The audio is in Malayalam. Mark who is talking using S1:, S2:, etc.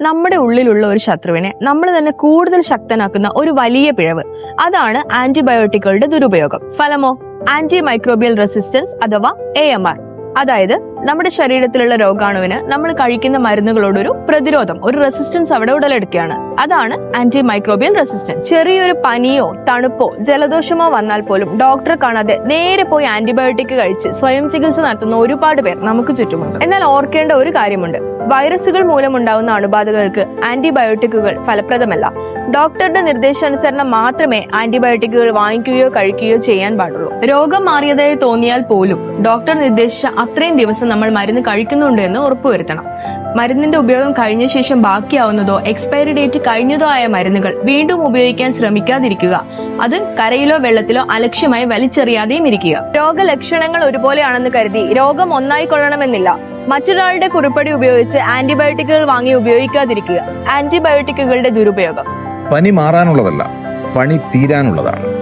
S1: നമ്മുടെ ഉള്ളിലുള്ള ഒരു ശത്രുവിനെ നമ്മൾ തന്നെ കൂടുതൽ ശക്തനാക്കുന്ന ഒരു വലിയ പിഴവ്. അതാണ് ആന്റിബയോട്ടിക്കുകളുടെ ദുരുപയോഗം. ഫലമോ? ആന്റി മൈക്രോബിയൽ റെസിസ്റ്റൻസ് അഥവാ എ എം ആർ അതായത് നമ്മുടെ ശരീരത്തിലുള്ള രോഗാണുവിന് നമ്മൾ കഴിക്കുന്ന മരുന്നുകളോടൊരു പ്രതിരോധം ഒരു റെസിസ്റ്റൻസ് അവിടെ ഉടലെടുക്കുകയാണ്. അതാണ് ആന്റി മൈക്രോബിയൽ റെസിസ്റ്റൻസ്. ചെറിയൊരു പനിയോ തണുപ്പോ ജലദോഷമോ വന്നാൽ പോലും ഡോക്ടറെ കാണാതെ നേരെ പോയി ആന്റിബയോട്ടിക് കഴിച്ച് സ്വയം ചികിത്സ നടത്തുന്ന ഒരുപാട് പേർ നമുക്ക് ചുറ്റുമുണ്ട്. എന്നാൽ ഓർക്കേണ്ട ഒരു കാര്യമുണ്ട്. വൈറസുകൾ മൂലമുണ്ടാവുന്ന അണുബാധകൾക്ക് ആന്റിബയോട്ടിക്കുകൾ ഫലപ്രദമല്ല. ഡോക്ടറുടെ നിർദ്ദേശാനുസരണം മാത്രമേ ആന്റിബയോട്ടിക്കുകൾ വാങ്ങിക്കുകയോ കഴിക്കുകയോ ചെയ്യാൻ പാടുള്ളൂ. രോഗം മാറിയതായി തോന്നിയാൽ പോലും ഡോക്ടർ നിർദ്ദേശിച്ച അത്രയും ദിവസം നമ്മൾ മരുന്ന് കഴിക്കുന്നുണ്ട് എന്ന് ഉറപ്പുവരുത്തണം. മരുന്നിന്റെ ഉപയോഗം കഴിഞ്ഞ ശേഷം ബാക്കിയാവുന്നതോ എക്സ്പയറി ഡേറ്റ് കഴിഞ്ഞതോ ആയ മരുന്നുകൾ വീണ്ടും ഉപയോഗിക്കാൻ ശ്രമിക്കാതിരിക്കുക. അത് കരയിലോ വെള്ളത്തിലോ അലക്ഷ്യമായി വലിച്ചെറിയാതെയും ഇരിക്കുക. രോഗലക്ഷണങ്ങൾ ഒരുപോലെയാണെന്ന് കരുതി രോഗം ഒന്നായി കൊള്ളണമെന്നില്ല മറ്റൊരാളുടെ കുറിപ്പടി ഉപയോഗിച്ച് ആന്റിബയോട്ടിക്കുകൾ വാങ്ങി ഉപയോഗിക്കാതിരിക്കുക. ആന്റിബയോട്ടിക്കുകളുടെ ദുരുപയോഗം.
S2: പനി മാറാനുള്ളതല്ല പണി തീരാനുള്ളതാണ്.